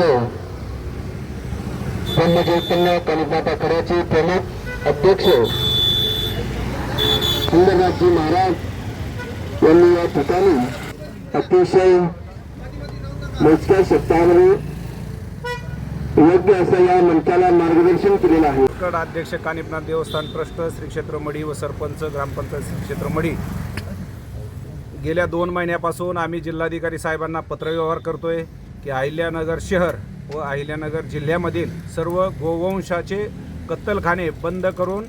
असतो उत्पन्न कनिपाता खऱ्याचे प्रमुख अध्यक्ष सुंदरनाथजी महाराज यांनी या ठिकाणी अतिशय मोजक्या शब्दामध्ये योग्य असं या मंचाला मार्गदर्शन केलेलं आहे. कड अध्यक्ष कानिपनाथ देवस्थान ट्रस्ट श्री क्षेत्र मढी व सरपंच ग्रामपंचायत श्री क्षेत्र मढी गेल्या दोन महिन्यापासून आम्ही जिल्हाधिकारी साहेबांना पत्रव्यवहार करतोय. की अहिल्यानगर शहर व अहिल्यानगर जिल्ह्यामधील सर्व गोवंशाचे कत्तलखाने बंद करून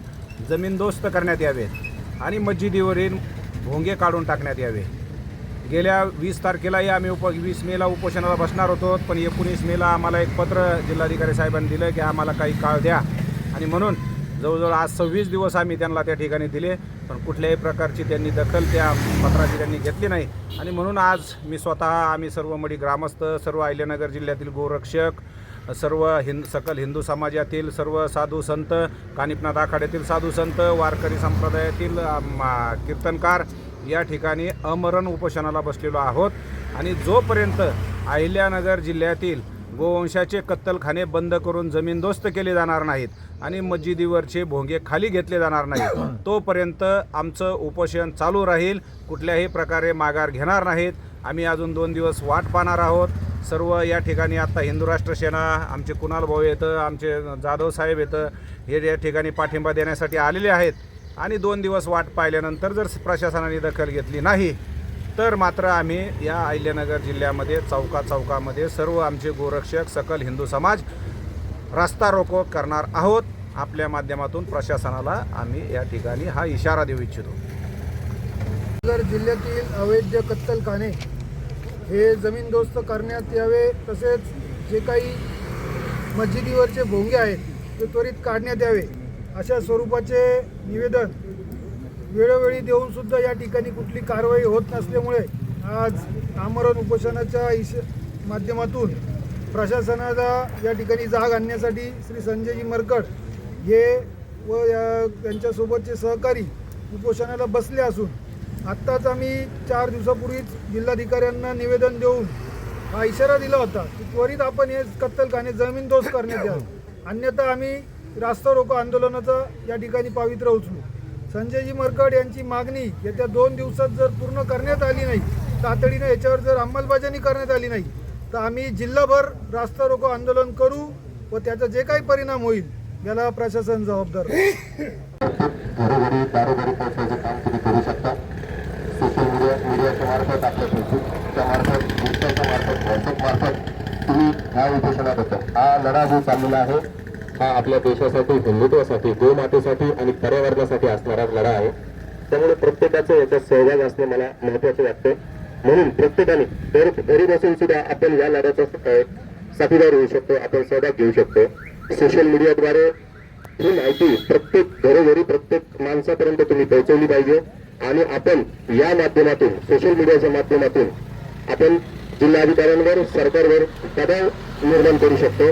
जमीनदोस्त करण्यात यावेत आणि मस्जिदीवरील भोंगे काढून टाकण्यात यावे. गेल्या वीस तारखेलाही आम्ही उप वीस मेला उपोषणाला बसणार होतो पण एकोणीस मेला आम्हाला एक पत्र जिल्हाधिकारी साहेबांनी दिलं की आम्हाला काही काळ द्या. आणि म्हणून जवळजवळ आज सव्वीस दिवस आम्ही त्यांना त्या ठिकाणी दिले पण कुठल्याही प्रकारची त्यांनी दखल त्या पत्राची त्यांनी घेतली नाही. आणि म्हणून आज मी स्वतः आम्ही सर्व मडी ग्रामस्थ सर्व अहिल्यानगर जिल्ह्यातील गोरक्षक सर्व हिंद सकल हिंदू समाजातील सर्व साधू संत कानिपनाथ आखाड्यातील साधू संत वारकरी संप्रदायातील कीर्तनकार या ठिकाणी अमरण उपोषणाला बसलेलो आहोत. आणि जोपर्यंत अहिल्यानगर जिल्ह्यातील गोवंशाचे कत्तलखाने बंद करून जमीनदोस्त केले जाणार नाहीत आणि मस्जिदीवरचे भोंगे खाली घेतले जाणार नाहीत. तोपर्यंत आमचं उपोषण चालू राहील. कुठल्याही प्रकारे माघार घेणार नाहीत. आम्ही अजून दोन दिवस वाट पाहणार आहोत. सर्व या ठिकाणी आत्ता हिंदू राष्ट्र सेना आमचे कुणाल भाऊ येतं आमचे जाधव साहेब येतं हे या ठिकाणी पाठिंबा देण्यासाठी आलेले आहेत. आणि दोन दिवस वाट पाहिल्यानंतर जर प्रशासनाने दखल घेतली नाही तर मात्र आम्ही या अहिल्यानगर जिल्ह्यामध्ये चौका चौकामध्ये सर्व आमचे गोरक्षक सकल हिंदू समाज रस्ता रोको करणार आहोत. आपल्या माध्यमातून प्रशासनाला आम्ही या ठिकाणी हा इशारा देऊ इच्छितो. नगर जिल्ह्यातील अवैध कत्तलखाने हे जमीनदोस्त करण्यात यावे तसेच जे काही मस्जिदीवरचे भोंगे आहेत ते त्वरित काढण्यात यावे अशा स्वरूपाचे निवेदन वेळोवेळी देऊन सुद्धा या ठिकाणी कुठली कारवाई होत नसल्यामुळे आज आमरण उपोषणाच्या इश माध्यमातून प्रशासनाला या ठिकाणी जाग आणण्यासाठी श्री संजयजी मरकट हे व या त्यांच्यासोबतचे सहकारी उपोषणाला बसले असून आत्ताच आम्ही चार दिवसापूर्वीच जिल्हाधिकाऱ्यांना निवेदन देऊन हा इशारा दिला होता की त्वरित आपण हे कत्तलखाने जमीनदोस्त करण्यात द्या अन्यथा आम्ही रास्ता रोको आंदोलनाचा या ठिकाणी पावित्र्य उचलू. संजयजी मरकड यांची मागणी येत्या दोन दिवसात जर पूर्ण करण्यात आली नाही तातडीनं याच्यावर जर अंमलबजावणी करण्यात आली नाही तर आम्ही जिल्हाभर रास्ता रोको आंदोलन करू व त्याचा जे काही परिणाम होईल याला प्रशासन जबाबदार घरोघरी दारोघरी पोहोचण्याचे काम तुम्ही करू शकता. सोशल मीडिया मीडियाच्या मार्फत आपल्या फेसबुकच्या मार्फत इंस्टाच्या मार्फत व्हॉट्सअप मार्फत तुम्ही ह्या उपोषणाबद्दल हा लढा जो चाललेला आहे. हा आपल्या देशासाठी हिंदुत्वासाठी गोमातेसाठी आणि पर्यावरणासाठी असणारा लढा आहे. त्यामुळे प्रत्येकाचं याचा सहभाग असणे मला महत्वाचं वाटते म्हणून प्रत्येकाने गरीब घरी बसून सुद्धा आपण या लढ्याचा साथीदार होऊ शकतो आपण सहभाग घेऊ शकतो. सोशल मीडियाद्वारे ही माहिती प्रत्येक घरोघरी प्रत्येक माणसापर्यंत तुम्ही पोहोचवली पाहिजे. आणि आपण या माध्यमातून सोशल मीडियाच्या माध्यमातून आपण जिल्हाधिकाऱ्यांवर सरकारवर दबाव निर्माण करू शकतो.